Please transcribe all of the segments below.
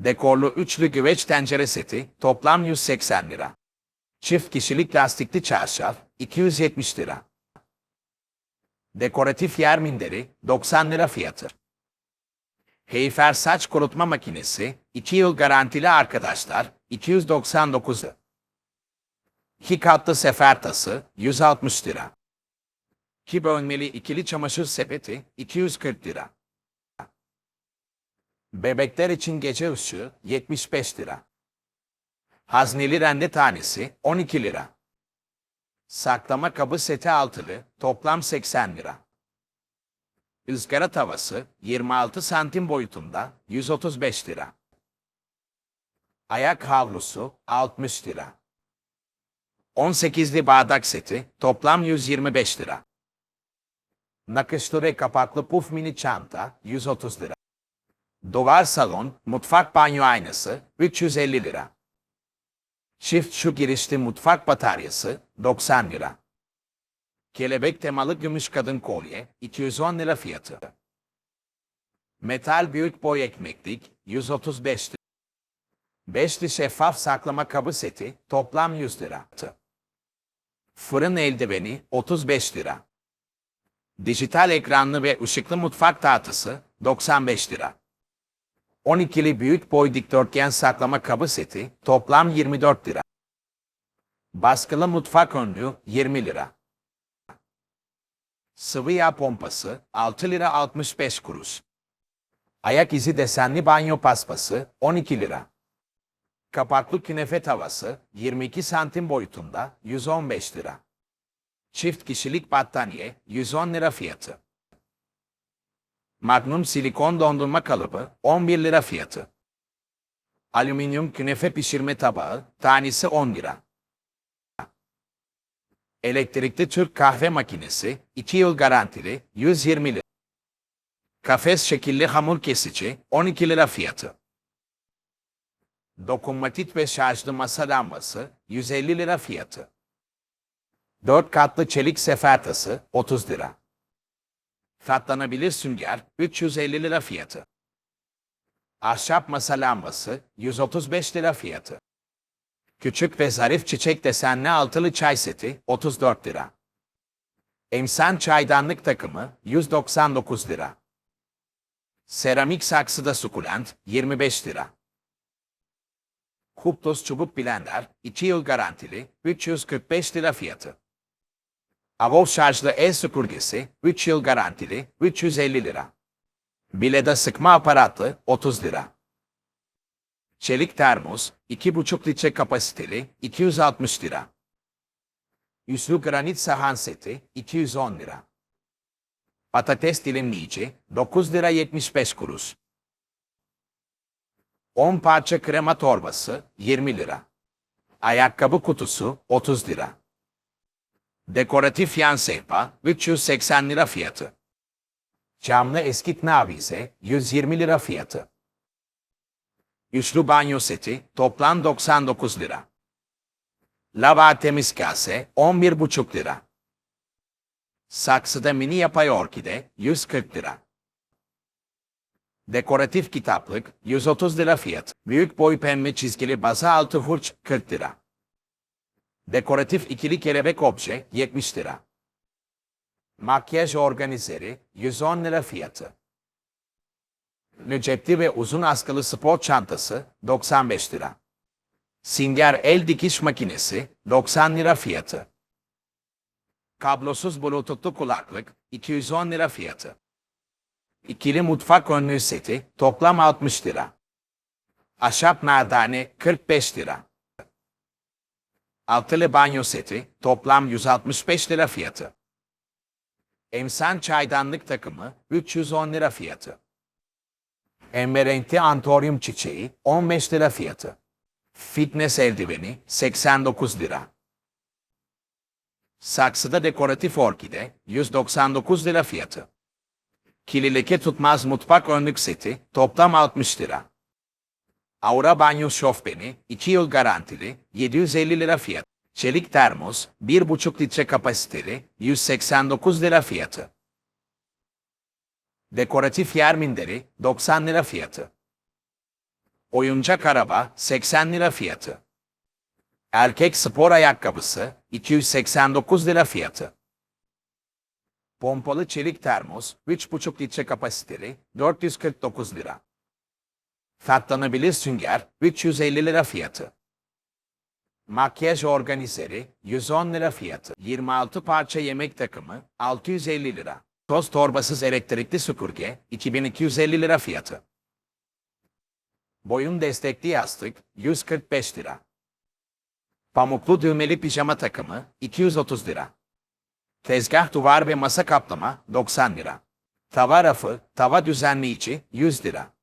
Dekorlu üçlü güveç tencere seti toplam 180 lira. Çift kişilik lastikli çarşaf 270 lira. Dekoratif yer minderi 90 lira fiyatı. Heyfer saç kurutma makinesi 2 yıl garantili arkadaşlar 299 lira. İki katlı sefer tası 160 lira. İki bölmeli ikili çamaşır sepeti 240 lira. Bebekler için gece ışığı 75 lira. Hazneli rende tanesi 12 lira. Saklama kabı seti altılı toplam 80 lira. Izgara tavası 26 santim boyutunda 135 lira. Ayak havlusu 60 lira. 18'li bardak seti toplam 125 lira. Nakışlı ve kapaklı puf mini çanta 130 lira. Duvar salon, mutfak banyo aynası 350 lira. Çift şu girişli mutfak bataryası 90 lira. Kelebek temalı gümüş kadın kolye 210 lira fiyatı. Metal büyük boy ekmeklik 135 lira. Beşli şeffaf saklama kabı seti toplam 100 lira. Fırın eldiveni 35 lira. Dijital ekranlı ve ışıklı mutfak tahtası 95 lira. 12'li büyük boy dikdörtgen saklama kabı seti toplam 24 lira. Baskılı mutfak önlüğü 20 lira. Sıvı yağ pompası 6 lira 65 kuruş. Ayak izi desenli banyo paspası 12 lira. Kapaklı künefe tavası 22 santim boyutunda 115 lira. Çift kişilik battaniye 110 lira fiyatı. Magnum silikon dondurma kalıbı 11 lira fiyatı. Alüminyum künefe pişirme tabağı tanesi 10 lira. Elektrikli Türk kahve makinesi 2 yıl garantili 120 lira. Kafes şekilli hamur kesici 12 lira fiyatı. Dokunmatik ve şarjlı masa lambası 150 lira fiyatı. 4 katlı çelik sefer tası 30 lira. Katlanabilir sünger 350 lira fiyatı. Ahşap masa lambası 135 lira fiyatı. Küçük ve zarif çiçek desenli altılı çay seti 34 lira. Emsan çaydanlık takımı 199 lira. Seramik saksıda sukulent 25 lira. Kuptos çubuk blender 2 yıl garantili 345 lira fiyatı. Avov şarjlı el süpürgesi 3 yıl garantili 350 lira. Bileda sıkma aparatı 30 lira. Çelik termos 2,5 litre kapasiteli 260 lira. Yüzlü granit sahan seti 210 lira. Patates dilimleyici 9 lira 75 kuruş. 10 parça krema torbası 20 lira. Ayakkabı kutusu 30 lira. Dekoratif yan sehpa 380 lira fiyatı. Camlı eskitme avize 120 lira fiyatı. Üçlü banyo seti toplam 99 lira. Lava temiz kase 11,5 lira. Saksıda mini yapay orkide 140 lira. Dekoratif kitaplık 130 lira fiyat. Büyük boy pembe çizgili baza altı hurç 40 lira. Dekoratif ikili kelebek obje 70 lira. Makyaj organizeri 110 lira fiyatı. Cepli ve uzun askılı spor çantası 95 lira. Singer el dikiş makinesi 90 lira fiyatı. Kablosuz bluetoothlu kulaklık 210 lira fiyatı. İkili mutfak önlüğü seti toplam 60 lira. Ahşap nardane 45 lira. Altılı banyo seti toplam 165 lira fiyatı. Emsan çaydanlık takımı 310 lira fiyatı. Emberenti antoryum çiçeği 15 lira fiyatı. Fitness eldiveni 89 lira. Saksıda dekoratif orkide 199 lira fiyatı. Kili tutmaz mutfak önlük seti toplam 60 lira. Aura banyo şofbeni 2 yıl garantili 750 lira fiyat. Çelik termos 1,5 litre kapasiteli 189 lira fiyatı. Dekoratif yer minderi 90 lira fiyatı. oyuncak araba 80 lira fiyatı. Erkek spor ayakkabısı 289 lira fiyatı. Pompalı çelik termos 3,5 litre kapasiteli 449 lira. Katlanabilir sünger 350 lira fiyatı. Makyaj organizeri 110 lira fiyatı. 26 parça yemek takımı 650 lira. Toz torbasız elektrikli süpürge 2250 lira fiyatı. Boyun destekli yastık 145 lira. Pamuklu düğmeli pijama takımı 230 lira. Tezgah duvar ve masa kaplama 90 lira. Tava rafı, tava düzenleyici 100 lira.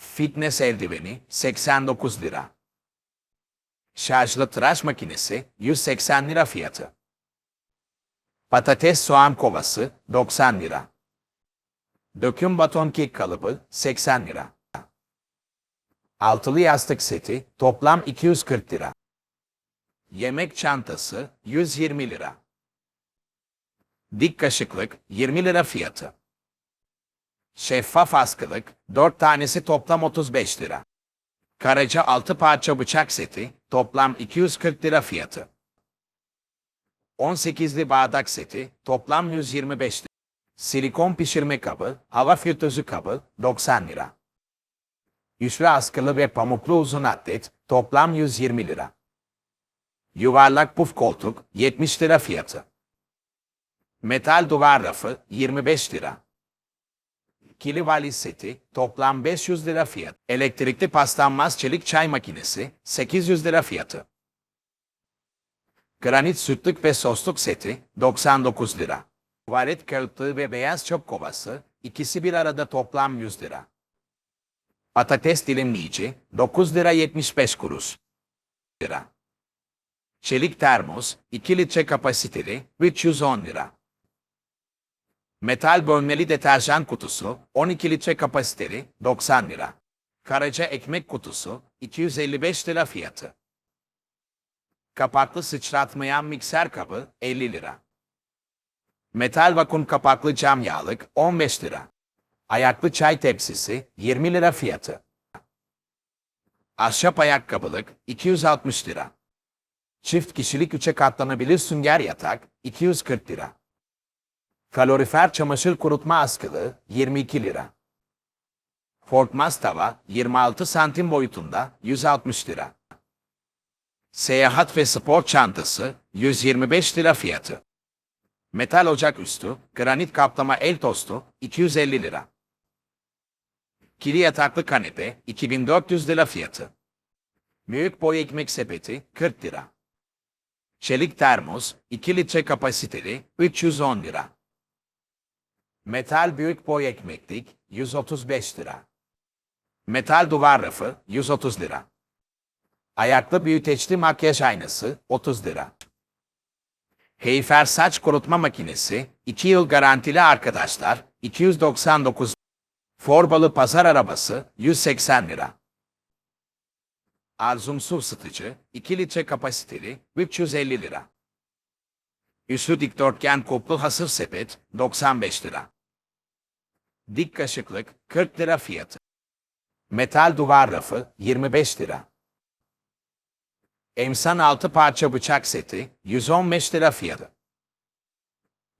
Fitness eldiveni 89 lira. Şarjlı tıraş makinesi 180 lira fiyatı. Patates soğan kovası 90 lira. Döküm baton kek kalıbı 80 lira. Altılı yastık seti toplam 240 lira. Yemek çantası 120 lira. Dik kaşıklık 20 lira fiyatı. Şeffaf askılık 4 tanesi toplam 35 lira. Karaca 6 parça bıçak seti toplam 240 lira fiyatı. 18'li bardak seti toplam 125 lira. Silikon pişirme kabı, hava filtrözü kabı 90 lira. Üçlü askılı ve pamuklu uzun atlet toplam 120 lira. Yuvarlak puf koltuk 70 lira fiyatı. Metal duvar rafı 25 lira. Kili valiz seti toplam 500 lira fiyat. Elektrikli paslanmaz çelik çay makinesi 800 lira fiyatı. Granit sütlük ve sosluk seti 99 lira. Tuvalet kağıtlığı ve beyaz çöp kovası ikisi bir arada toplam 100 lira. Patates dilimleyici 9 lira 75 kuruş lira. Çelik termos 2 litre kapasiteli 310 lira. Metal bölmeli deterjan kutusu 12 litre kapasiteli 90 lira. Karaca ekmek kutusu 255 lira fiyatı. Kapaklı sıçratmayan mikser kabı 50 lira. Metal vakum kapaklı cam yağlık 15 lira. Ayaklı çay tepsisi 20 lira fiyatı. Ahşap ayakkabılık 260 lira. Çift kişilik üçe katlanabilir sünger yatak 240 lira. Kalorifer çamaşır kurutma askılı 22 lira. Fortmaz tava 26 santim boyutunda 160 lira. Seyahat ve spor çantası 125 lira fiyatı. Metal ocak üstü, granit kaplama el tostu 250 lira. Kili yataklı kanepe 2400 lira fiyatı. Büyük boy ekmek sepeti 40 lira. Çelik termos 2 litre kapasiteli 310 lira. Metal büyük boy ekmeklik 135 lira. Metal duvar rafı 130 lira. Ayaklı büyüteçli makyaj aynası 30 lira. Heyfer saç kurutma makinesi 2 yıl garantili arkadaşlar 299 Forbalı pazar arabası 180 lira. Arzum su ısıtıcı 2 litre kapasiteli 350 lira. Üstü dikdörtgen kuplu hasır sepet 95 lira. Dik kaşıklık 40 lira fiyatı. Metal duvar rafı 25 lira. Emsan 6 parça bıçak seti 115 lira fiyatı.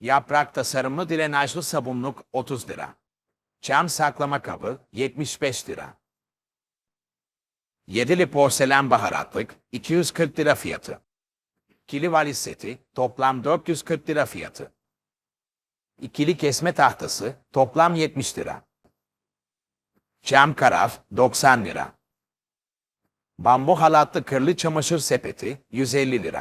Yaprak tasarımlı direnajlı sabunluk 30 lira. Cam saklama kabı 75 lira. Yedili porselen baharatlık 240 lira fiyatı. Kili valiz seti toplam 440 lira fiyatı. İkili kesme tahtası toplam 70 lira. Cam karaf 90 lira. Bambu halatlı kırlı çamaşır sepeti 150 lira.